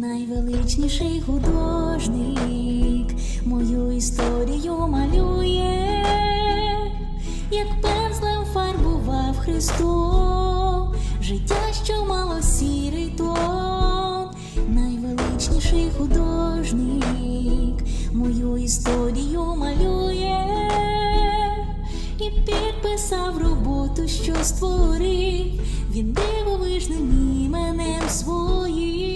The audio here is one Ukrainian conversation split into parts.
найвеличніший художник мою історію малює, як пензлем фарбував Христом життя, що мало сірий тон, найвеличніший художник мою історію малює і підписав роботу, що створив. Він дивовижним іменем своїм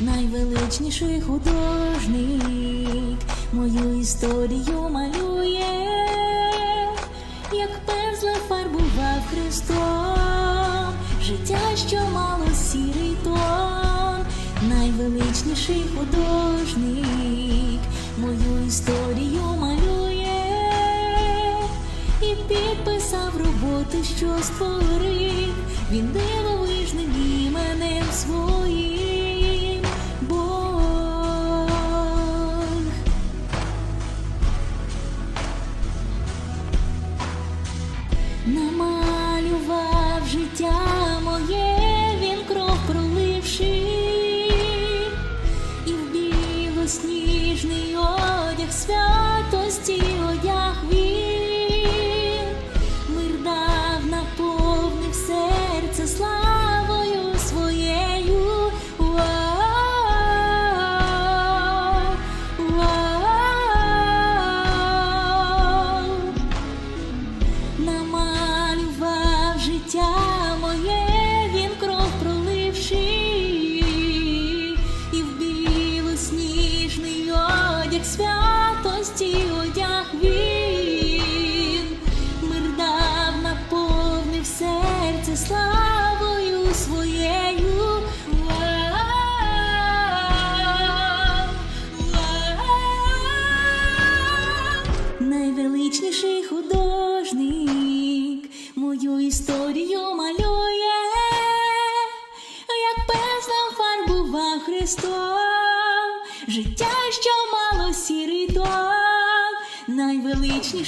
найвеличніший художник мою історію малює, як пензлем фарбував Христом життя, що мало сірий тон, найвеличніший художник мою історію малює і підписав роботу, що створив. Він дивовижним іменем своїм Намалював життя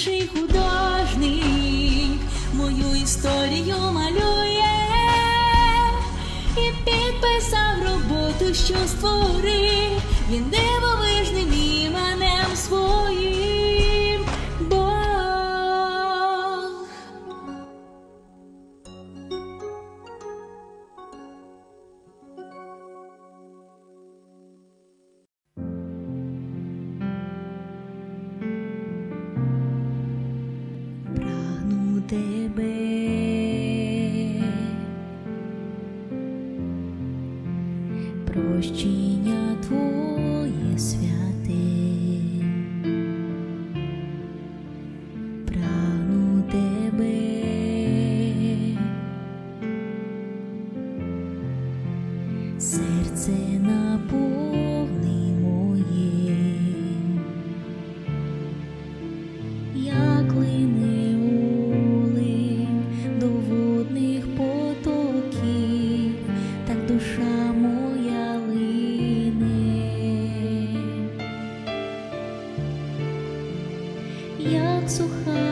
найвеличніший художник мою історію малює і підписав роботу, що створив. Він дивовижним rosto. 如何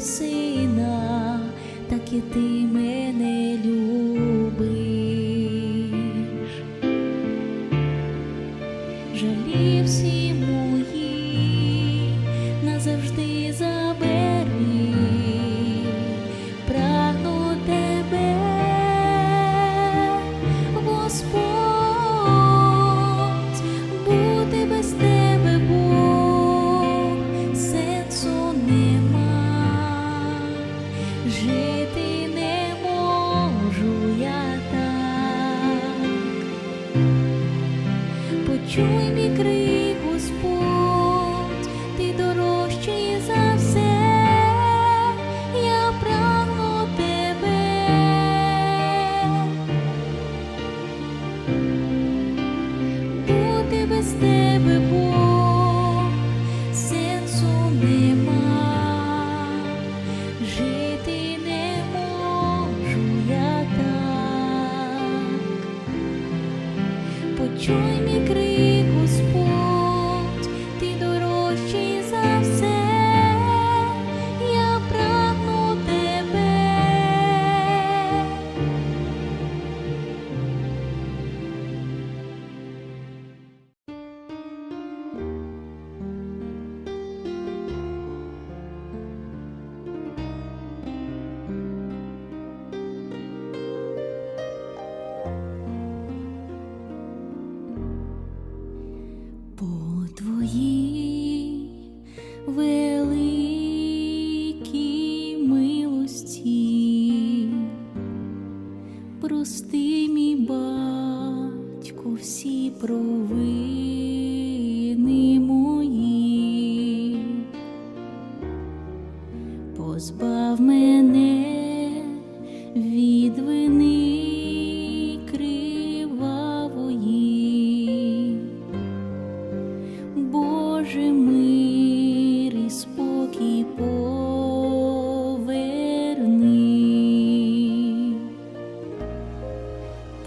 сина, так і ти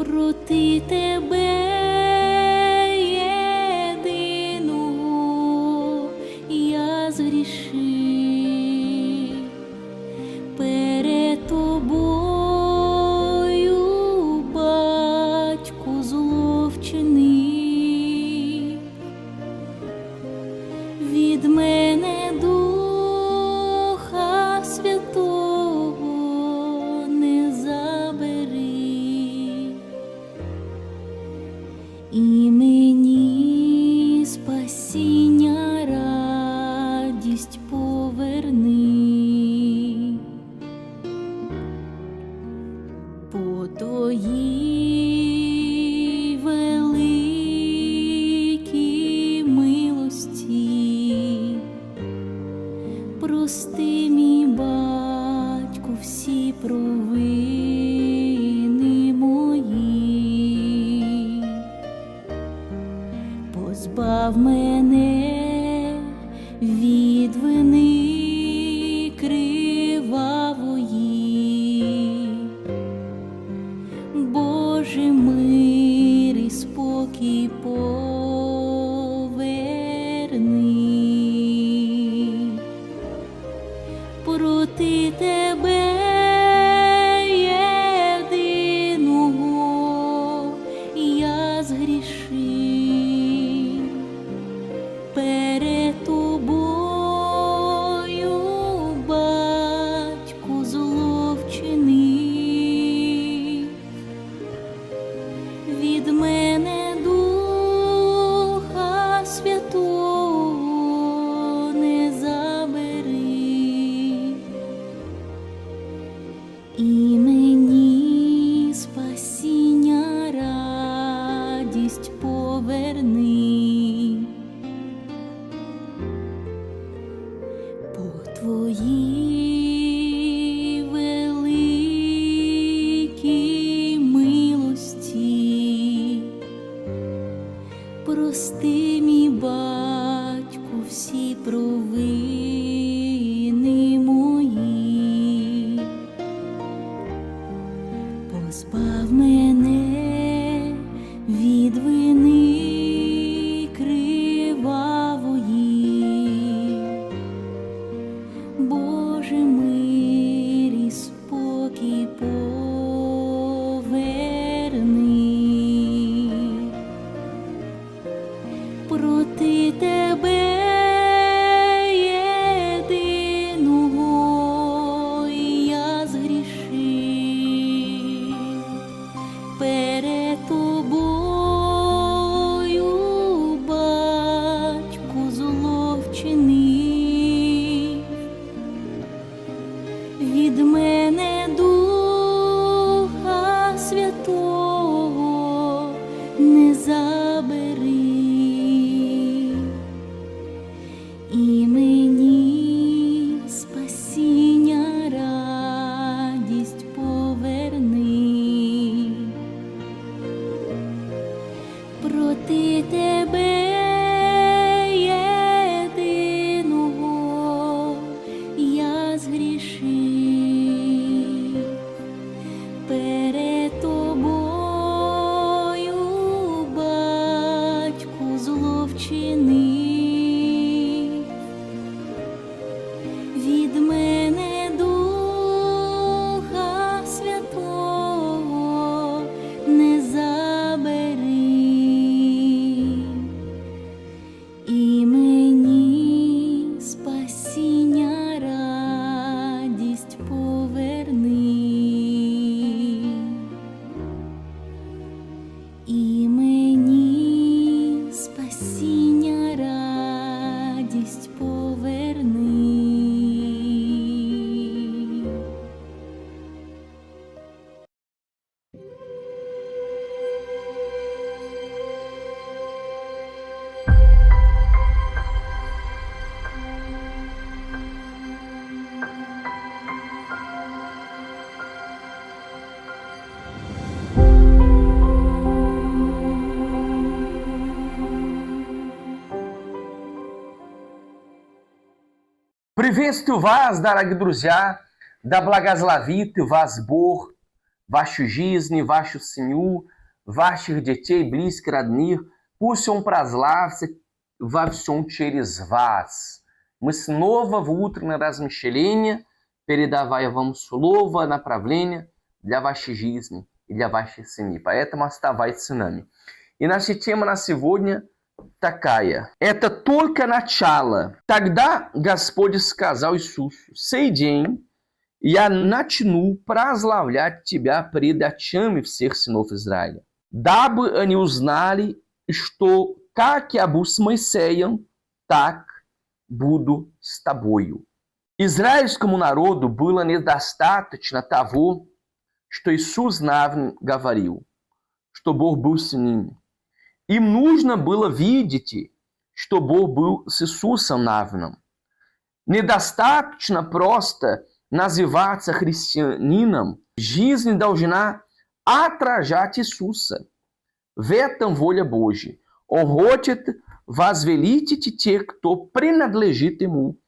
Проти тебе Позбав мене не забери. Приветствую вас, дорогие друзья, да благословит вас Бог, вашу жизнь, вашу семью, ваших детей, близких, родных. Пусть Он прославится во всем через вас. Мы снова в утреннее размышление, передавая вам слово, направление для вашей жизни и для вашей семьи. Поэтому оставайтесь с нами. И наша тема на сегодня Takaya. Eta turca na chala. Tagda gaspodes casal e susso. Seidien. E a Natinu praslavlhat tibia prida chame ser sinof Israel. Dab aniusnali estou kakiabus maiseiam tak budo staboio. Israel como narodo bulanes das tatat na tavu. Estou sus navn gavaril. Estou borbusinin. Им нужно было видеть, что Бог был с Иисусом Навином. Недостаточно просто называться христианином. Жизнь должна отражать Иисуса. В этом воля Божья. Он хочет возвеличить тех, кто принадлежит Ему,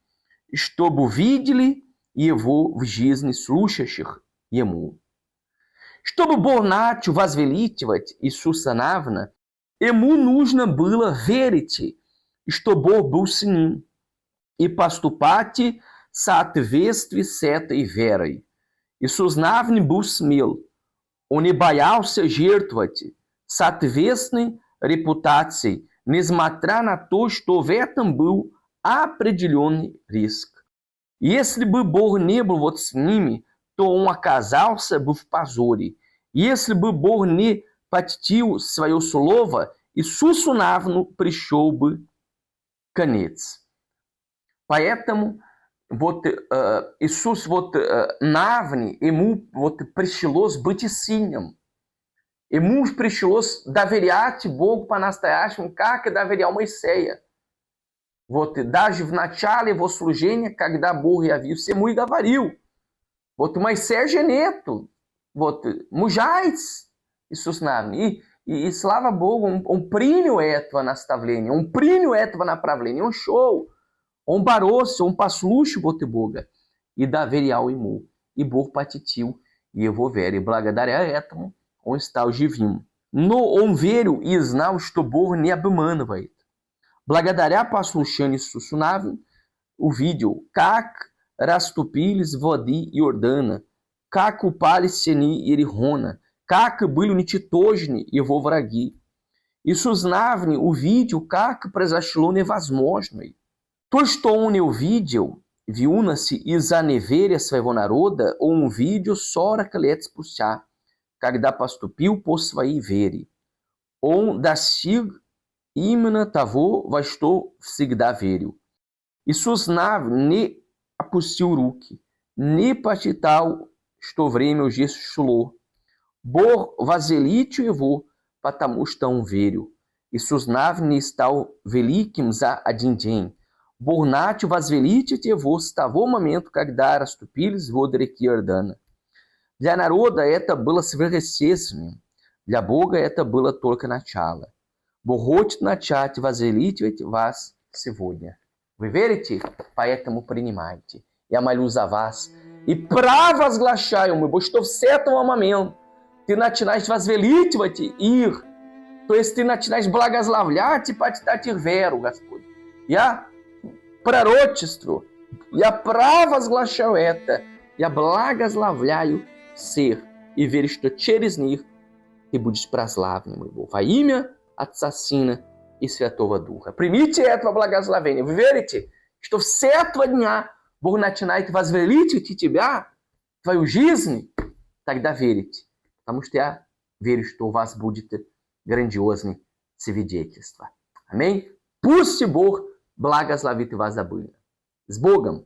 чтобы видели Его в жизни слушающих Ему. Чтобы Бог начал возвеличивать Иисуса Навина, Emu nujna bila verite, estobor bulsinim, e pastupati satvestri seta e verai, e susnavni busmil, onibaial se segertvati, satvesni reputatsi, nesmatranatos tovetambu apredilione risca. E esse bubor to votinime, tom se buf pazori, e esse bubor ne бы Бог не был вот с ними, то он оказался бы в позоре. Если бы Бог не почтил свое слово, Иисусу Навну пришел бы конец. Поэтому вот э, Иисус вот э, Навни, ему вот пришлось быть синим. Ему пришлось доверять Богу по-настоящему, как и доверял Моисея. Вот даже в начале его служения, когда Бог явился ему и говорил, вот Моисея же нету, вот susnami, e slava Bogu, um on primio eto a nas tavlenia, on primio na pravleni um show, um barosso, um pasluxo Boteboga, e da verial imu, e bor patitiu, e evovere, blagadarea Blagadaria on está o divimo. No onvero e stobor estobor Abumano, vai. Blagadarea pasluxane sussunavim, o vídeo, cac, rastupilis vodi e Ordana palis seni irihona, как были уничтожены его враги. Иисус Навни увидел, как произошло невозможное. То, что он не увидел, в юности из-за неверия своего народа, он увидел 40 лет спустя, когда поступил по своей вере. Он достиг именно того, во что всегда верил. Иисус Нав не опустил руки, не посчитал, что время уже шло. Бог возвеличил его, потому что он верил. Иисус Нав не стал великим за один день. Бог начал возвеличить его с того момента, когда расступились воды реки Иордана. Для народа это было сверхъестественным. Для Бога это было только начало. Бог хочет начать возвеличивать вас сегодня. Вы верите? Поэтому принимайте. Я молю за вас. И провозглашаю, мы, что с этого момента ты начинаешь возвеличивать их. То есть ты начинаешь благословлять и почитать их веру, Господь. Я пророчествую, я провозглашаю это. Я благословляю всех и верю, что через них ты будешь прославлен, его. Во имя Отца, Сына и Святого Духа. Примите этого благословения. Вы верите, что с этого дня Бог начинает возвеличивать тебя, твою жизнь? Тогда верите. Потому что я верю, что у вас будет грандиозное свидетельство. Аминь. Пусть Бог благословит вас обильно. С Богом!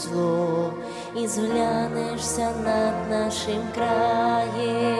Зло, і зглянешся над нашим краєм.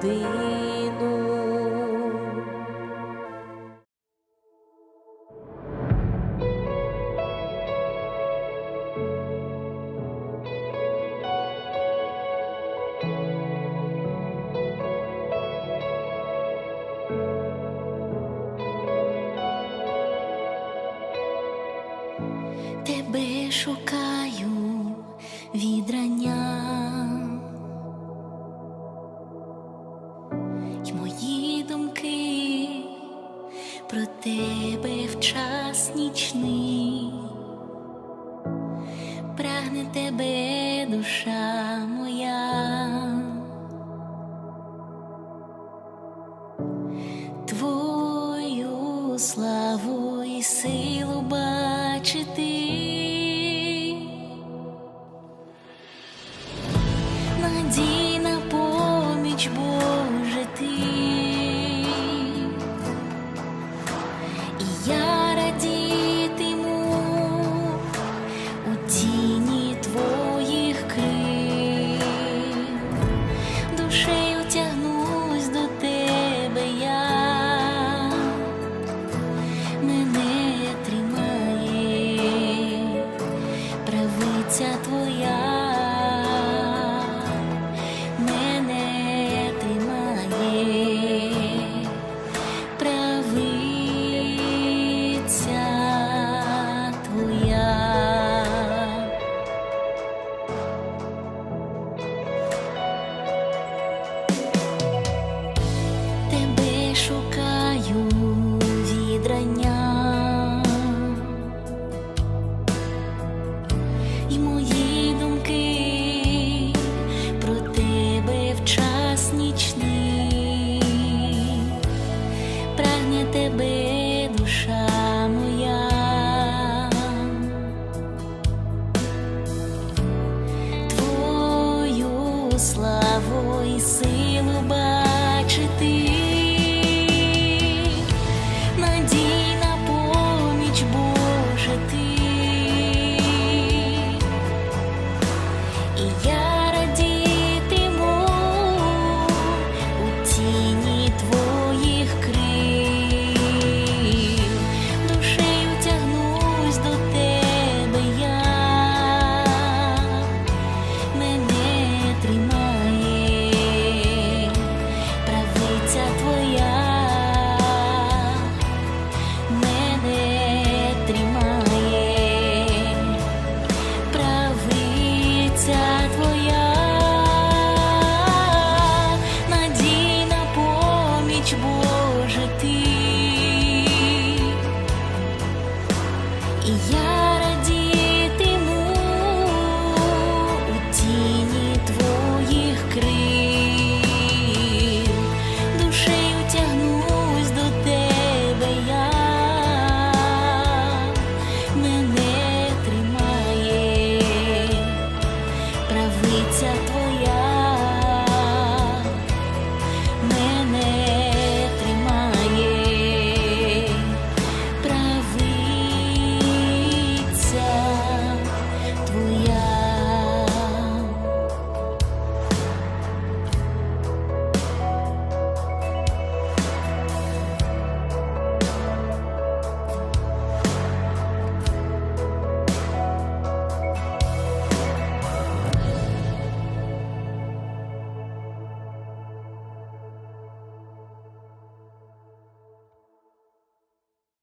Deus. славу і силу.